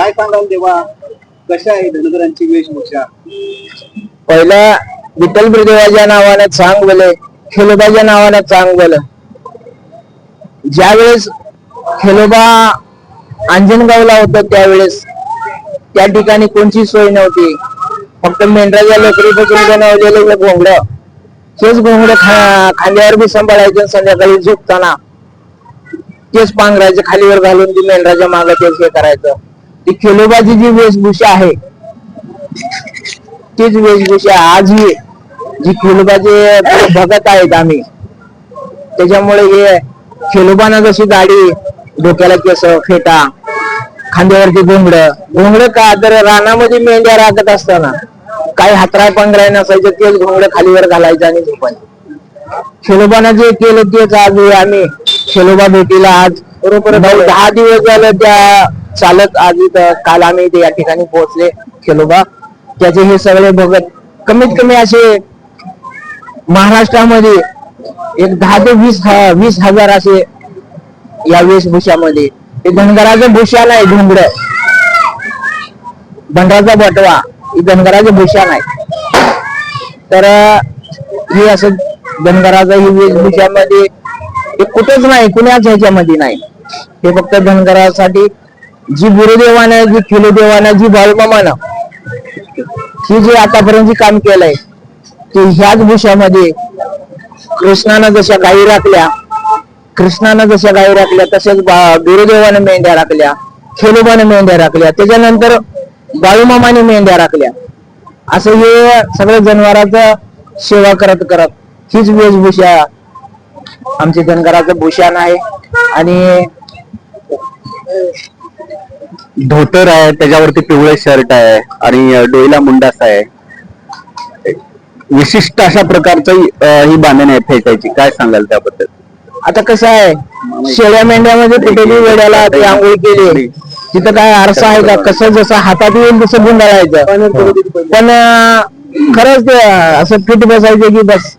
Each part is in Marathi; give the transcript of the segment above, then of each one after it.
काय सांगाल तेव्हा? कशा आहे धनगरांची वेशभूषा? पहिला विठ्ठल देवाच्या नावाने चांग खेलोबाच्या नावाने चांगलं बोल. ज्यावेळेस खेलोबा अंजनगावला होत त्यावेळेस त्या ठिकाणी कोणची सोय नव्हती. फक्त मेंढराच्या लोकरीपासून बनवलेलं हे घोंगड. तेच घोंगड खा खांद्यावर बी सांभाळायचं संध्याकाळी झोपताना तेच पांघरायचं खालीवर घालून ती मेंढराच्या मागे तेच हे करायचं. ती खेलोबाची जी वेशभूषा आहे तीच वेशभूषा आजही जी खेलोबाचे भगत आहेत आम्ही. त्याच्यामुळे हे खेलोबाना जशी गाडी डोक्याला केस फेटा खांद्यावरती घोंगड घोंगड का तर रानामध्ये मेंढ्या राखत असताना काही हातराय पंधराय नसायचं तेच घोंगड खालीवर घालायचं आणि झोपायचं. खेलोबानं जे केलं तेच आज हे आम्ही खेलोबा भेटीला आज बरोबर दहा दिवस झालं त्या चालत आज इथं काल आम्ही इथे या ठिकाणी पोहोचले खेलोबा. त्याचे हे सगळे भगत कमीत कमी असे महाराष्ट्रामध्ये एक दहा ते वीस वीस हजार असे या वेशभूषामध्ये. ते धनगराचं भूषण आहे घुंगड भंडाराचा बटवा ही धनगराचं भूषण आहे. तर हे असं धनगराचं ही वेशभूषामध्ये हे कुठेच नाही कुणाच ह्याच्यामध्ये नाही. हे फक्त धनगरासाठी जी गुरुदेवानं जी खिलुदेवानं जी बाळमामानं ही जे आतापर्यंत जी काम केलंय ते ह्याच भूषामध्ये कृष्णानं जशा गायी राखल्या कृष्णानं जशा गायी राखल्या तसेच गुरुदेवानं मेंढ्या राखल्या खेलोबानं मेंढ्या राखल्या त्याच्यानंतर बाळूमामाने मेंढ्या राखल्या. असं हे सगळ्या जनावरांचं सेवा करत करत हीच वेशभूषा आमच्या धनगराचं भूषण आहे. आणि धोतर आहे त्याच्यावरती पिवळे शर्ट आहे आणि डोईला मुंडास आहे. विशिष्ट अशा प्रकारचं ही बांधणी आहे फेटायची काय सांगाल त्याबद्दल? आता कसं आहे शेळ्या मेंढ्यामध्ये कुठेही वेड्याला ते आंघोळ केली. तिथं काय आरसा आहे का? कसं जसं हातात येईल तसं गुंडाळायचं. पण अं, खरंच असं फिट बसायचं की बस.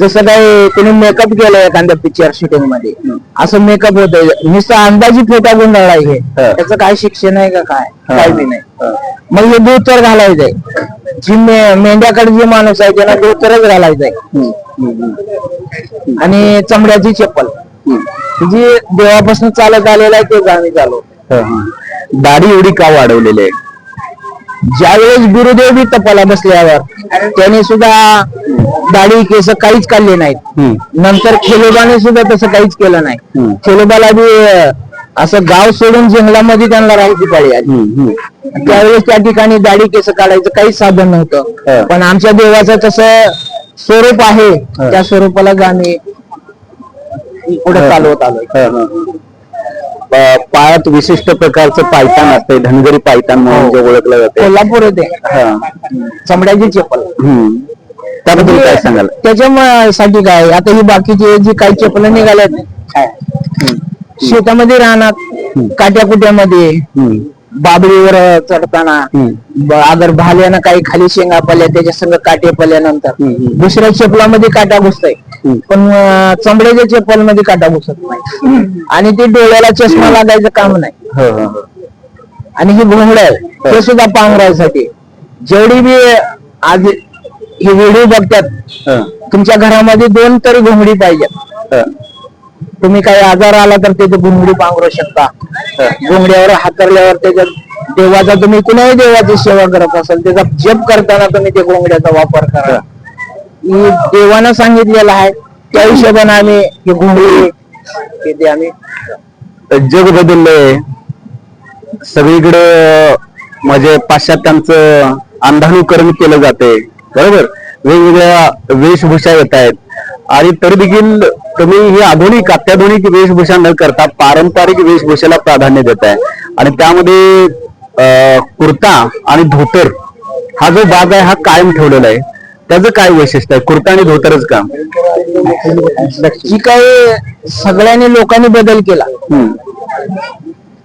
जसं काय कोणी मेकअप केलं एखाद्या पिक्चर शूटिंगमध्ये असं मेकअप होत नुसतं अंदाजी फेटा गुंडाळा हे. त्याचं काय शिक्षण आहे का काय? काय बी नाही. मग हे धोतर घालायचंय. जी मे- मेंढ्याकडे जे माणूस आहे त्याला धोतरच घालायचंय. आणि चमड्याची चप्पल. जी देवापासून चालत आलेलं आहे तेच आम्ही चालू दाढी एवढी का वाढवलेली आहे? ज्यावेळेस गुरुदेव बी तपाला बसल्यावर त्याने सुद्धा दाढी केस काहीच काढले नाहीत. नंतर खेलोबाने सुद्धा तसं काहीच केलं नाही. खेलोबाला बी असं गाव सोडून जंगलामध्ये त्यांना राहायची पाळी आली. त्यावेळेस त्या ठिकाणी दाढी केस काढायचं काहीच साधन नव्हतं. पण आमच्या देवाचं तसं स्वरूप आहे. त्या स्वरूपालाच आम्ही पुढे चालवत आलोय. प- पायात विशिष्ट प्रकारचं पायतान असते धनगरी पायतान म्हणून जे ओळखलं जाते. कोल्हापूर येते हा. चमड्याची चप्पल. हम्म. त्याबद्दल काय सांगाल? त्याच्यासाठी काय? आता ही बाकीची जी काही चपल निघाल्यात शेतामध्ये राहणार काट्या कुट्यामध्ये हम्म. बाबळीवर चढताना अगर भाल्यानं काही खाली शेंगा पडल्या त्याच्या संग काटे पडल्यानंतर. दुसऱ्या चपलामध्ये काटा घुसताय. पण चमड्याच्या चप्पलमध्ये काटा घुसत नाही. आणि ते डोळ्याला चष्मा लागायचं काम नाही. हो, हो, हो. आणि ही घोंगड आहे. ते सुद्धा पांघरायसाठी. जेवढी बी आज ही व्हिडिओ बघतात. तुमच्या घरामध्ये दोन तरी घोंगडी पाहिजे हा. तुम्ही काही आजार आला तर त्याची घोंगडी पांघरू शकता. घोंगड्यावर हातरल्यावर त्याच्यात देवाचा तुम्ही कुणाही देवाची सेवा करत असाल त्याचा जप करताना तुम्ही ते घोंगड्याचा वापर करा. देवानं सांगितलेलं आहे. त्या हिशोबाने आम्ही ही घोंगडी ते आम्ही. जग बदललंय. सगळीकडे म्हणजे पाश्चात्यांचं अंधानुकरण केलं जाते बरोबर? वेगवेगळ्या वेशभूषा येत आहेत. आणि तरी देखील तुम्ही ही आधुनिक अत्याधुनिक वेशभूषा न करता पारंपरिक वेशभूषेला प्राधान्य देत आहे. आणि त्यामध्ये कुर्ता आणि धोतर हा जो भाग आहे हा कायम ठेवलेला आहे. त्याचं काय वैशिष्ट्य आहे? कुर्ता आणि धोतरच का? जी काही सगळ्यांनी लोकांनी बदल केला. हम्म,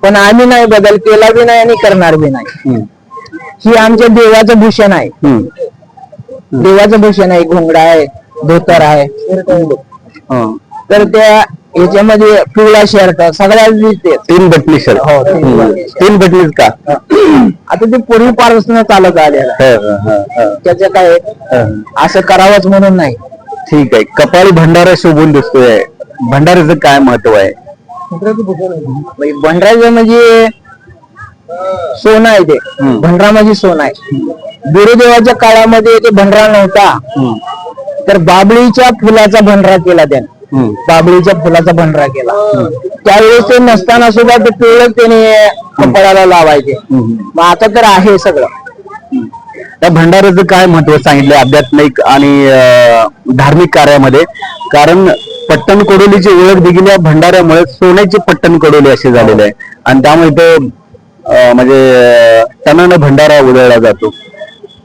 पण आम्ही नाही बदल केला बी नाही आणि करणार बी नाही. हम्म, ही आमच्या देवाचं भूषण आहे. हम्म. देवाचं भूषण आहे. घोंगडा आहे धोतर आहे. हं. तर त्या याच्यामध्ये पिवळा शर्ट सगळ्या दिसते तीन बटणी शर्ट हो, तीन हम्म. बटणी. तीन बटणीच का? आता ते पूर्वीपासून चालत आलेलं. ह, ह, ह, त्याचं काय ह. असं करावंच म्हणून नाही. ठीक आहे. कपाळी भंडारा शोभून दिसतोय. भंडाऱ्याचं काय महत्त्व आहे? म्हणजे भंडराचं म्हणजे सोनं आहे ते. हम्म. भंडरा म्हणजे सोनं आहे. गुरुदेवाच्या काळामध्ये ते भंडरा नव्हता. तर बाबळीच्या फुलाचा भंडरा केला त्याने. बाबळीच्या फुलाचा भंडरा केला. त्यावेळेस ते नसताना सुद्धा ते पिवळं त्याने कपाळाला लावायचे. मग आता तर आहे सगळं. त्या भंडाऱ्याचं काय महत्त्व सांगितलं आध्यात्मिक आणि धार्मिक कार्यामध्ये? कारण पट्टण कोडोलीची ओळख देखील या भंडाऱ्यामुळे सोन्याची पट्टण कोडोली असे झालेले आहे. आणि त्यामुळे तो म्हणजे टनानं भंडारा उधळला जातो.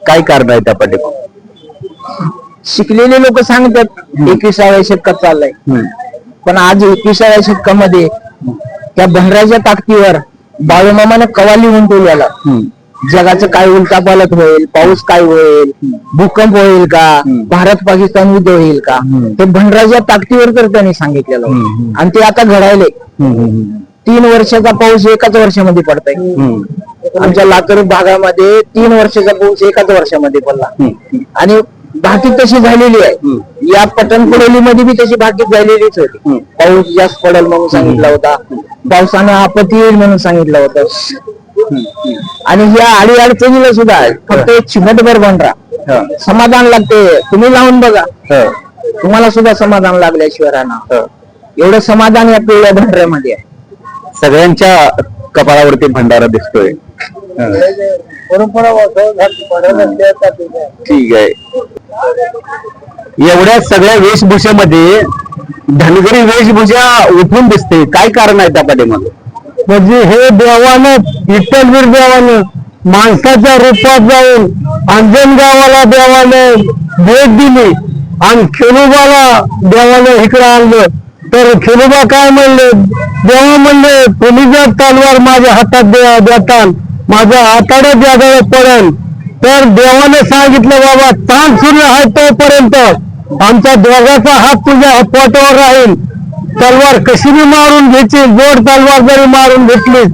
काय कारण आहे त्या पाठीमागे शिकलेले लोक सांगतात एकविसाव्या शतकात चाललंय. पण आज एकविसाव्या शतकामध्ये त्या भंडराच्या ताकदीवर बाळूमामाने कवा लिहून ठेवलेला. जगाचं काय उलटा पालट होईल पाऊस काय होईल भूकंप होईल का. भारत पाकिस्तान युद्ध होईल का. ते भंडराच्या ताकदीवर तर त्यांनी सांगितलेलं. आणि ते आता घडायले. तीन वर्षाचा पाऊस एकाच वर्षामध्ये पडताय. आमच्या लातूर भागामध्ये तीन वर्षाचा पाऊस एकाच वर्षामध्ये पडला. आणि भाकीत तशी झालेली आहे. या पटणपुडोली मध्ये बी तशी भाकीत झालेलीच होती. पाऊस जास्त पडेल म्हणून सांगितला होता. पावसानं आपत्ती येईल म्हणून सांगितलं होतं. आणि ह्या आडी अडचणीला सुद्धा फक्त एक चिमटभर बनरा. समाधान लागते. तुम्ही लावून बघा. तुम्हाला सुद्धा समाधान लागल्याशिवाय राहणार. हा. एवढं समाधान या पिवळ्या भंडाऱ्यामध्ये आहे. सगळ्यांच्या कपाळावरती भंडारा दिसतोय. ठीक आहे. एवढ्या सगळ्या वेशभूषेमध्ये धनगरी वेशभूषा उठून दिसते. काय कारण आहे त्या पाठीमागे? म्हणजे हे देवानं विठ्ठलवीर देवानं माणसाच्या रूपात जाऊन अंजनगावाला देवानं भेट दिली आणि खेळोबाला देवानं इकडं आणलं. तर खेळोबा काय म्हणले? देवा म्हणले तुम्ही जर तलवार माझ्या हातात दे- देताल माझ्या आताडा जागावर पडेल तर देवाने सांगितलं बाबा ताण सुरू आहे तोपर्यंत. आमच्या दोघाचा हात तुझ्या पोटावर राहील. तलवार कशी बी मारून घ्यायची? जोड तलवार जरी मारून घेतली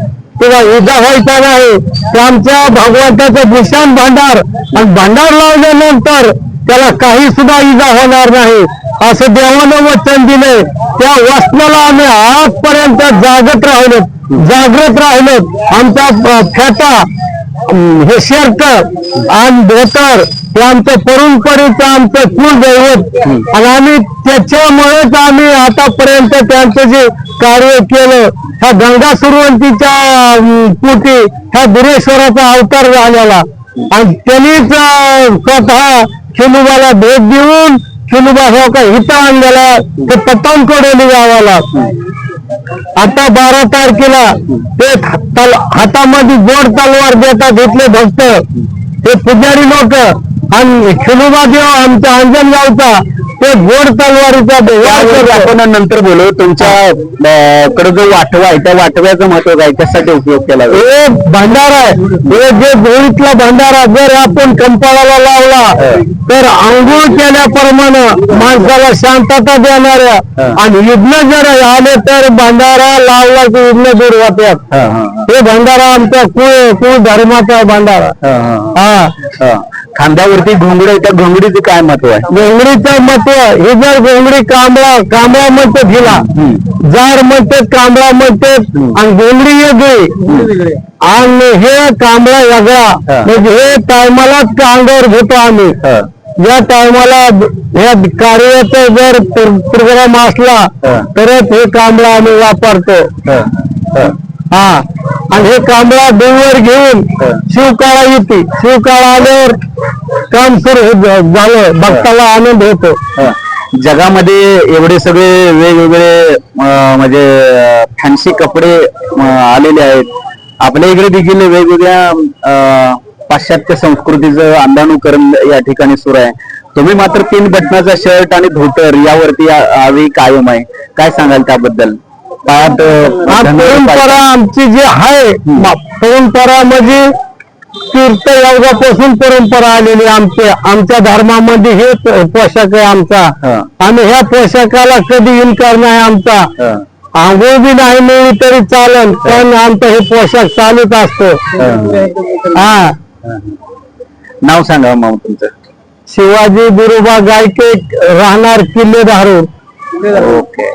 तेव्हा इजा व्हायचा नाही. ते आमच्या भगवंताचं भूषण भांडार आणि भांडार लावल्यानंतर त्याला काही सुद्धा इजा होणार नाही. असं देवानं वचन दिलंय. त्या वस्त्राला आम्ही आजपर्यंत जागत राहिलो. जागृत राहिलो आमचा अ, फेटा हे शर्ट आणि धोतर हे आमचं परंपरेचं आमचं कुलदैवत. आणि आम्ही त्याच्यामुळेच आम्ही आतापर्यंत त्यांचं जे कार्य केलं ह्या गंगा सुरवंतीच्या पोटी ह्या दुरेश्वराचा अवतार झालेला. आणि त्यांनीच स्वतः खेलुबाला भेट देऊन खेलुबा हो का हिता आणलेला ते पतंगकडोली गावाला आता बारा तारखेला ते हातामध्ये गोड तलवार देतात घेतले भक्त. ते पुजारी लोक. आणि खेळोबा देव आमच्या अंजनगावचा ते गोड तलवारीचा. आपण नंतर बोलू तुमच्या कडे जो वाटवा आहे त्या वाटव्याचं महत्त्व काय कशासाठी उपयोग केला? हे भंडारा आहे. हे जे गोळीतला भंडारा जर आपण कंपाळाला लावला तर आंघोळ केल्याप्रमाणे माणसाला शांतता देणाऱ्या आणि युद्ध जर आले तर भंडारा लावला की युद्ध दूर होत्यात हा, भंडारा आमचा कुळ कुळ धर्माचा भंडारा. हा. खांद्यावरती घोंगड आहे त्या घोंगडीचं काय महत्त्व आहे? घोंगडीचं महत्त्व हे जर घोंगडी कांबळा कांबळा म्हणते हिला जार म्हणते कांबळा म्हणते आणि घोंगडी वेगळी आणि हे कांबळा वेगळा. हा. म्हणजे हे टायमालाच अंगावर घेतो आम्ही. या टायमाला ह्या कार्याचा जर प्रोग्राम असला. तरच हे कांबळा आम्ही वापरतो. हा, आणि हे कांबळा डोंगर घेऊन शिवकाळा येते. शिवकाळा आल्यावर काम सुरू झालं. भक्ताला आनंद होतो. जगामध्ये एवढे सगळे वेगवेगळे म्हणजे फॅन्सी कपडे आलेले आहेत. आपल्या इकडे देखील वेगवेगळ्या पाश्चात्य संस्कृतीचं अंधानुकरण या ठिकाणी सुरू आहे. तुम्ही मात्र तीन बटनाचा शर्ट आणि धोतर यावरती आवी कायम आहे. काय सांगाल त्याबद्दल? हा परंपरा आमची जी आहे परंपरा म्हणजे तीर्थ योगापासून परंपरा आलेली आमच्या आमच्या धर्मामध्ये हे पोशाख आहे आमचा. हा. आणि ह्या पोशाखाला कधी इन्कार नाही आमचा. हा. आंघोळ बी नाही मिळली तरी चालन पण आमचं हे पोशाख चालूच असतो. हा. नाव सांगा मामा तुमचं. शिवाजी बिरोबा गायके राहणार किल्ले धारून ओके.